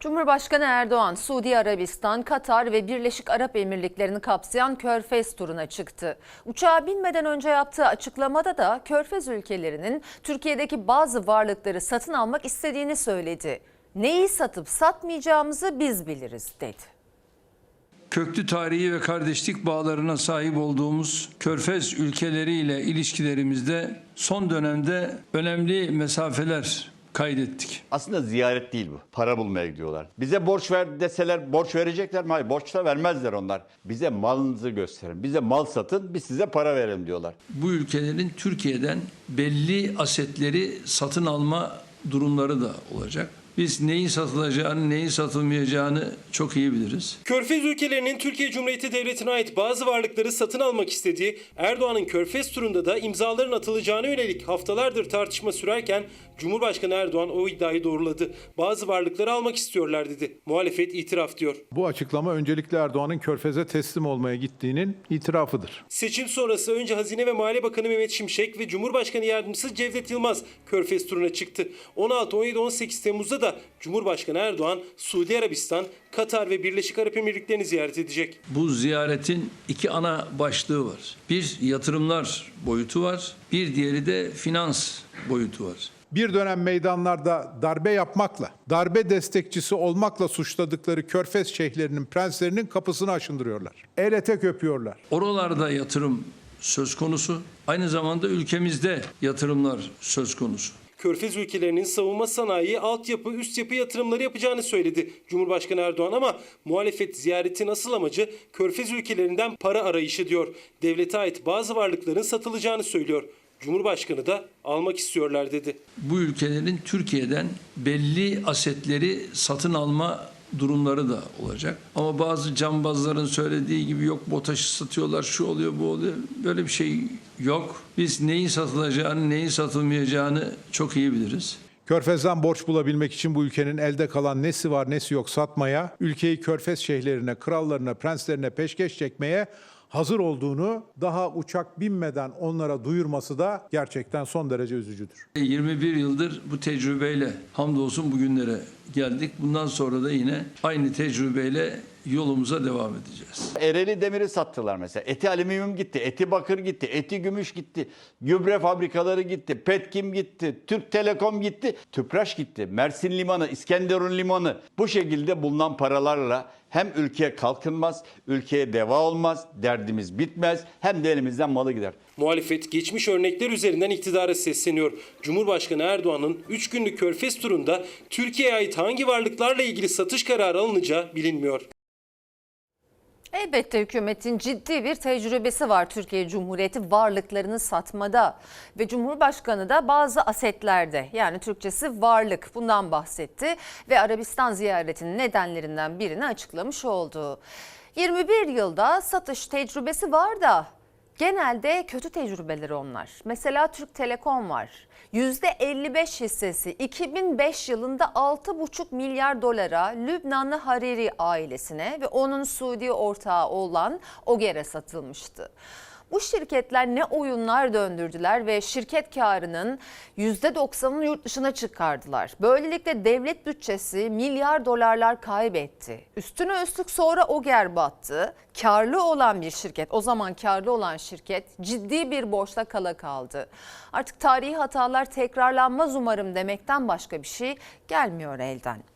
Cumhurbaşkanı Erdoğan, Suudi Arabistan, Katar ve Birleşik Arap Emirlikleri'ni kapsayan Körfez turuna çıktı. Uçağa binmeden önce yaptığı açıklamada da Körfez ülkelerinin Türkiye'deki bazı varlıkları satın almak istediğini söyledi. Neyi satıp satmayacağımızı biz biliriz dedi. köklü tarihi ve kardeşlik bağlarına sahip olduğumuz Körfez ülkeleriyle ilişkilerimizde son dönemde önemli mesafeler kaydettik. Aslında ziyaret değil bu. Para bulmaya gidiyorlar. Bize borç ver deseler borç verecekler mi? Hayır borç da vermezler onlar. Bize malınızı gösterin. Bize mal satın biz size para verelim diyorlar. Bu ülkelerin Türkiye'den belli asetleri satın alma durumları da olacak. Biz neyin satılacağını, neyin satılmayacağını çok iyi biliriz. Körfez ülkelerinin Türkiye Cumhuriyeti Devleti'ne ait bazı varlıkları satın almak istediği Erdoğan'ın Körfez turunda da imzaların atılacağına yönelik haftalardır tartışma sürerken Cumhurbaşkanı Erdoğan o iddiayı doğruladı. Bazı varlıkları almak istiyorlar dedi. Muhalefet itiraf diyor. Bu açıklama öncelikle Erdoğan'ın Körfez'e teslim olmaya gittiğinin itirafıdır. Seçim sonrası önce Hazine ve Maliye Bakanı Mehmet Şimşek ve Cumhurbaşkanı Yardımcısı Cevdet Yılmaz Körfez turuna çıktı. 16, 17, 18 Temmuz'da da Cumhurbaşkanı Erdoğan Suudi Arabistan, Katar ve Birleşik Arap Emirlikleri'ni ziyaret edecek. Bu ziyaretin iki ana başlığı var. Bir yatırımlar boyutu var, bir diğeri de finans boyutu var. Bir dönem meydanlarda darbe yapmakla, darbe destekçisi olmakla suçladıkları Körfez şeyhlerinin, prenslerinin kapısını aşındırıyorlar. El etek öpüyorlar. Oralarda yatırım söz konusu. Aynı zamanda ülkemizde yatırımlar söz konusu. Körfez ülkelerinin savunma sanayi, altyapı, üst yapı yatırımları yapacağını söyledi Cumhurbaşkanı Erdoğan ama muhalefet ziyaretin asıl amacı Körfez ülkelerinden para arayışı diyor. Devlete ait bazı varlıkların satılacağını söylüyor. Cumhurbaşkanı da almak istiyorlar dedi. Bu ülkelerin Türkiye'den belli asetleri satın alma durumları da olacak. Ama bazı cambazların söylediği gibi yok BOTAŞ'ı satıyorlar, şu oluyor, bu oluyor. Böyle bir şey yok. Biz neyin satılacağını, neyin satılmayacağını çok iyi biliriz. Körfez'den borç bulabilmek için bu ülkenin elde kalan nesi var nesi yok satmaya, ülkeyi Körfez şeyhlerine, krallarına, prenslerine peşkeş çekmeye hazır olduğunu daha uçak binmeden onlara duyurması da gerçekten son derece üzücüdür. 21 yıldır bu tecrübeyle hamdolsun bugünlere geldik. Bundan sonra da yine aynı tecrübeyle yolumuza devam edeceğiz. Ereğli demiri sattılar mesela. Eti alüminyum gitti, eti bakır gitti, eti gümüş gitti, gübre fabrikaları gitti, Petkim gitti, Türk Telekom gitti, Tüpraş gitti, Mersin Limanı, İskenderun Limanı. Bu şekilde bulunan paralarla hem ülkeye kalkınmaz, ülkeye deva olmaz, derdimiz bitmez, hem de elimizden malı gider. Muhalefet geçmiş örnekler üzerinden iktidara sesleniyor. Cumhurbaşkanı Erdoğan'ın 3 günlük Körfez turunda Türkiye'ye ait hangi varlıklarla ilgili satış kararı alınacağı bilinmiyor. Elbette hükümetin ciddi bir tecrübesi var Türkiye Cumhuriyeti varlıklarını satmada ve Cumhurbaşkanı da bazı asetlerde yani Türkçesi varlık bundan bahsetti ve Arabistan ziyaretinin nedenlerinden birini açıklamış oldu. 21 yılda satış tecrübesi var da genelde kötü tecrübeleri onlar. Mesela Türk Telekom var. %55 hissesi 2005 yılında 6,5 milyar dolara Lübnanlı Hariri ailesine ve onun Suudi ortağı olan Oger'e satılmıştı. Bu şirketler ne oyunlar döndürdüler ve şirket karının %90'ını yurt dışına çıkardılar. Böylelikle devlet bütçesi milyar dolarlar kaybetti. Üstüne üstlük sonra Oger battı. Karlı olan bir şirket, o zaman karlı olan şirket ciddi bir borçla kala kaldı. Artık tarihi hatalar tekrarlanmaz umarım demekten başka bir şey gelmiyor elden.